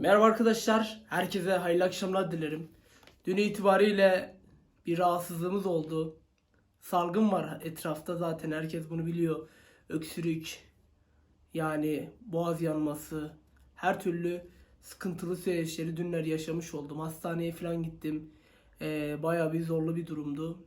Merhaba arkadaşlar, herkese hayırlı akşamlar dilerim. Dün itibariyle bir rahatsızlığımız oldu. Salgın var etrafta zaten herkes bunu biliyor. Öksürük, yani boğaz yanması, her türlü sıkıntılı süreçleri dünler yaşamış oldum. Hastaneye falan gittim. Ee, bayağı bir zorlu bir durumdu.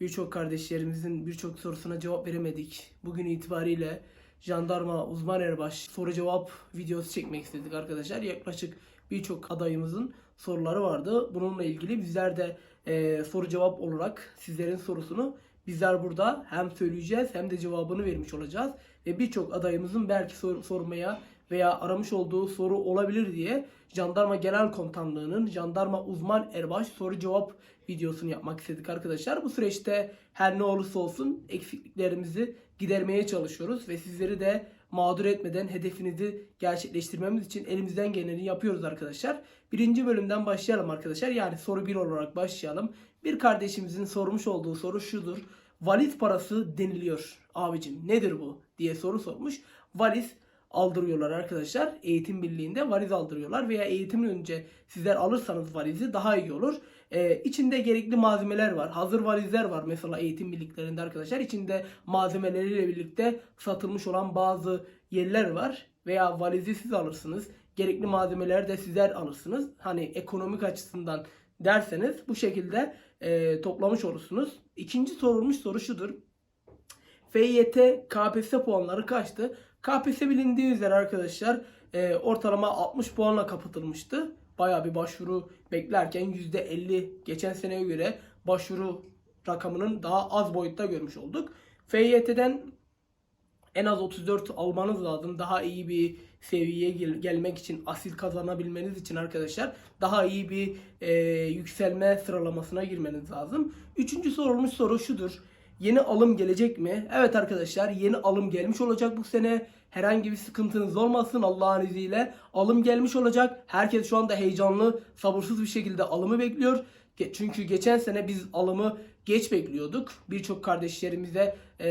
Birçok kardeşlerimizin birçok sorusuna cevap veremedik. Bugün itibariyle jandarma uzman erbaş soru cevap videosu çekmek istedik arkadaşlar. Yaklaşık birçok adayımızın soruları vardı. Bununla ilgili bizler de e, soru cevap olarak sizlerin sorusunu bizler burada hem söyleyeceğiz hem de cevabını vermiş olacağız. Ve birçok adayımızın belki sor- sormaya veya aramış olduğu soru olabilir diye Jandarma Genel Komutanlığı'nın Jandarma Uzman Erbaş soru cevap videosunu yapmak istedik arkadaşlar. Bu süreçte her ne olursa olsun eksikliklerimizi gidermeye çalışıyoruz ve sizleri de mağdur etmeden hedefinizi gerçekleştirmemiz için elimizden geleni yapıyoruz arkadaşlar. Birinci bölümden başlayalım arkadaşlar. Yani soru 1 olarak başlayalım. Bir kardeşimizin sormuş olduğu soru şudur. Valiz parası deniliyor. Abicim nedir bu diye soru sormuş. Valiz aldırıyorlar arkadaşlar. Eğitim birliğinde valiz aldırıyorlar veya eğitimin önce sizler alırsanız valizi daha iyi olur. Ee, içinde gerekli malzemeler var. Hazır valizler var mesela eğitim birliklerinde arkadaşlar. İçinde malzemeleriyle birlikte satılmış olan bazı yerler var. Veya valizi siz alırsınız. Gerekli malzemeleri de sizler alırsınız. Hani ekonomik açısından derseniz bu şekilde e, toplamış olursunuz. İkinci sorulmuş soru şudur. FYT KPSS puanları kaçtı? KPSS bilindiği üzere arkadaşlar e, ortalama 60 puanla kapatılmıştı. Bayağı bir başvuru beklerken %50 geçen seneye göre başvuru rakamının daha az boyutta görmüş olduk. FYT'den en az 34 almanız lazım. Daha iyi bir seviyeye gel- gelmek için, asil kazanabilmeniz için arkadaşlar daha iyi bir e, yükselme sıralamasına girmeniz lazım. Üçüncü sorulmuş soru şudur. Yeni alım gelecek mi? Evet arkadaşlar yeni alım gelmiş olacak bu sene. Herhangi bir sıkıntınız olmasın Allah'ın izniyle. Alım gelmiş olacak. Herkes şu anda heyecanlı, sabırsız bir şekilde alımı bekliyor. Çünkü geçen sene biz alımı geç bekliyorduk. Birçok kardeşlerimize eee,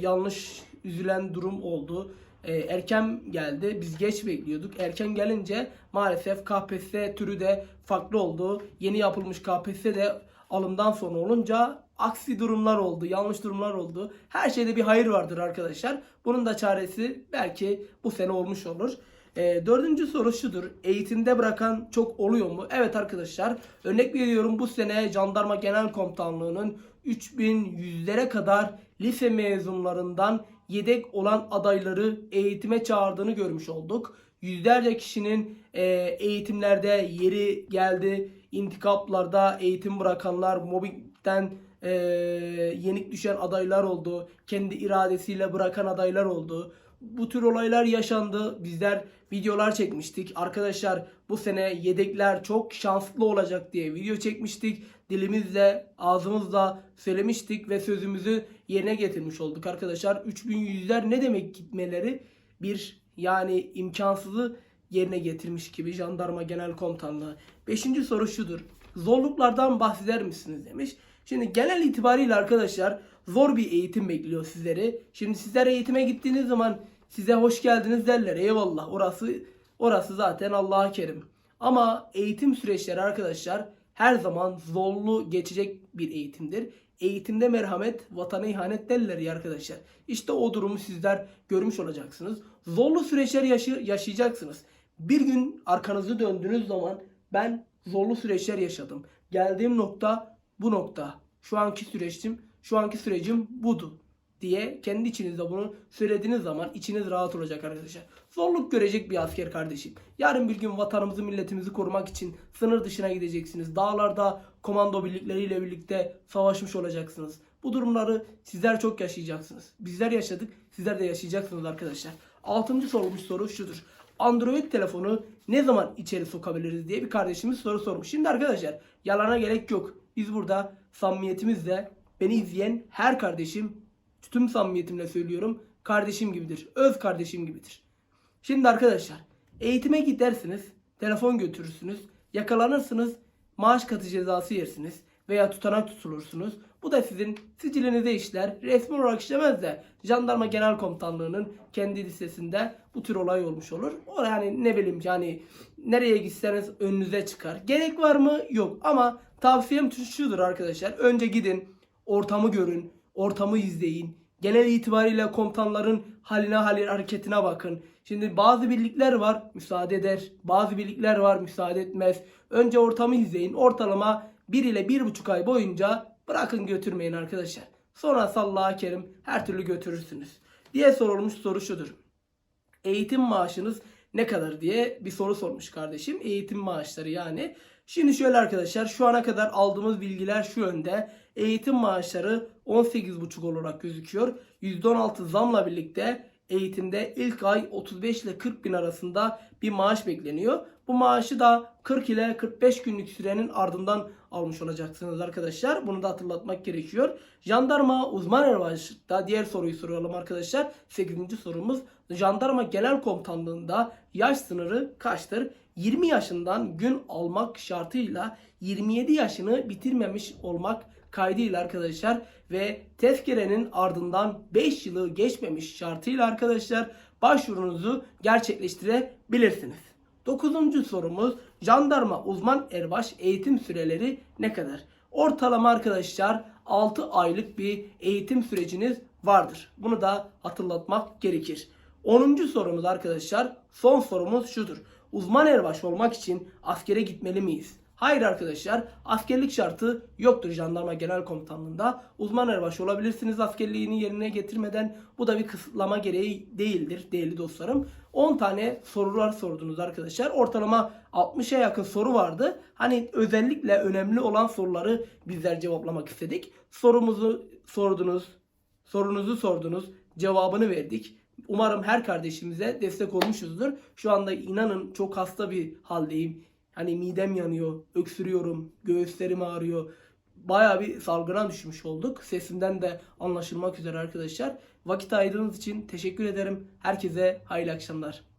yanlış üzülen durum oldu. Eee, erken geldi. Biz geç bekliyorduk. Erken gelince maalesef KPSS türü de farklı oldu. Yeni yapılmış KPSS de alımdan sonra olunca aksi durumlar oldu, yanlış durumlar oldu. Her şeyde bir hayır vardır arkadaşlar. Bunun da çaresi belki bu sene olmuş olur. Ee, dördüncü soru şudur. Eğitimde bırakan çok oluyor mu? Evet arkadaşlar. Örnek veriyorum bu sene Jandarma Genel Komutanlığı'nın 3100'lere kadar lise mezunlarından yedek olan adayları eğitime çağırdığını görmüş olduk. Yüzlerce kişinin e, eğitimlerde yeri geldi. İntikaplarda eğitim bırakanlar, mobbingden e, yenik düşen adaylar oldu. Kendi iradesiyle bırakan adaylar oldu. Bu tür olaylar yaşandı. Bizler videolar çekmiştik. Arkadaşlar bu sene yedekler çok şanslı olacak diye video çekmiştik. Dilimizle, ağzımızla söylemiştik ve sözümüzü yerine getirmiş olduk arkadaşlar. 3100'ler ne demek gitmeleri? Bir yani imkansızı yerine getirmiş gibi Jandarma Genel Komutanlığı. Beşinci soru şudur. Zorluklardan bahseder misiniz demiş. Şimdi genel itibariyle arkadaşlar zor bir eğitim bekliyor sizleri. Şimdi sizler eğitime gittiğiniz zaman size hoş geldiniz derler. Eyvallah orası orası zaten Allah'a kerim. Ama eğitim süreçleri arkadaşlar her zaman zorlu geçecek bir eğitimdir. Eğitimde merhamet, vatana ihanet derler ya arkadaşlar. İşte o durumu sizler görmüş olacaksınız. Zorlu süreçler yaşı- yaşayacaksınız. Bir gün arkanızı döndüğünüz zaman ben zorlu süreçler yaşadım. Geldiğim nokta bu nokta. Şu anki süreçtim, şu anki sürecim budu diye kendi içinizde bunu söylediğiniz zaman içiniz rahat olacak arkadaşlar. Zorluk görecek bir asker kardeşim. Yarın bir gün vatanımızı milletimizi korumak için sınır dışına gideceksiniz. Dağlarda komando birlikleriyle birlikte savaşmış olacaksınız. Bu durumları sizler çok yaşayacaksınız. Bizler yaşadık, sizler de yaşayacaksınız arkadaşlar. Altıncı sorulmuş soru şudur. Android telefonu ne zaman içeri sokabiliriz diye bir kardeşimiz soru sormuş. Şimdi arkadaşlar yalana gerek yok. Biz burada samimiyetimizle beni izleyen her kardeşim tüm samimiyetimle söylüyorum kardeşim gibidir. Öz kardeşim gibidir. Şimdi arkadaşlar eğitime gidersiniz, telefon götürürsünüz, yakalanırsınız, maaş katı cezası yersiniz veya tutanak tutulursunuz. Bu da sizin sicilinize işler. Resmi olarak işlemez de Jandarma Genel Komutanlığı'nın kendi listesinde bu tür olay olmuş olur. O yani ne bileyim yani nereye gitseniz önünüze çıkar. Gerek var mı? Yok. Ama tavsiyem şudur arkadaşlar. Önce gidin, ortamı görün, ortamı izleyin. Genel itibariyle komutanların haline hali hareketine bakın. Şimdi bazı birlikler var müsaade eder. Bazı birlikler var müsaade etmez. Önce ortamı izleyin. Ortalama 1 ile 1,5 ay boyunca bırakın götürmeyin arkadaşlar. Sonra Allah'a kerim her türlü götürürsünüz. Diye sorulmuş soru şudur. Eğitim maaşınız ne kadar diye bir soru sormuş kardeşim. Eğitim maaşları yani. Şimdi şöyle arkadaşlar şu ana kadar aldığımız bilgiler şu yönde. Eğitim maaşları 18,5 olarak gözüküyor. %16 zamla birlikte eğitimde ilk ay 35 ile 40 bin arasında bir maaş bekleniyor. Bu maaşı da 40 ile 45 günlük sürenin ardından almış olacaksınız arkadaşlar. Bunu da hatırlatmak gerekiyor. Jandarma uzman erbaşta diğer soruyu soralım arkadaşlar. 8. sorumuz. Jandarma Genel Komutanlığında yaş sınırı kaçtır? 20 yaşından gün almak şartıyla 27 yaşını bitirmemiş olmak kaydıyla arkadaşlar ve tezkerenin ardından 5 yılı geçmemiş şartıyla arkadaşlar başvurunuzu gerçekleştirebilirsiniz. Dokuzuncu sorumuz jandarma uzman erbaş eğitim süreleri ne kadar? Ortalama arkadaşlar 6 aylık bir eğitim süreciniz vardır. Bunu da hatırlatmak gerekir. 10. sorumuz arkadaşlar son sorumuz şudur. Uzman erbaş olmak için askere gitmeli miyiz? Hayır arkadaşlar askerlik şartı yoktur jandarma genel komutanlığında. Uzman erbaş olabilirsiniz askerliğini yerine getirmeden. Bu da bir kısıtlama gereği değildir değerli dostlarım. 10 tane sorular sordunuz arkadaşlar. Ortalama 60'a yakın soru vardı. Hani özellikle önemli olan soruları bizler cevaplamak istedik. Sorumuzu sordunuz, sorunuzu sordunuz, cevabını verdik. Umarım her kardeşimize destek olmuşuzdur. Şu anda inanın çok hasta bir haldeyim. Hani midem yanıyor, öksürüyorum, göğüslerim ağrıyor. Bayağı bir salgına düşmüş olduk. Sesimden de anlaşılmak üzere arkadaşlar. Vakit ayırdığınız için teşekkür ederim. Herkese hayırlı akşamlar.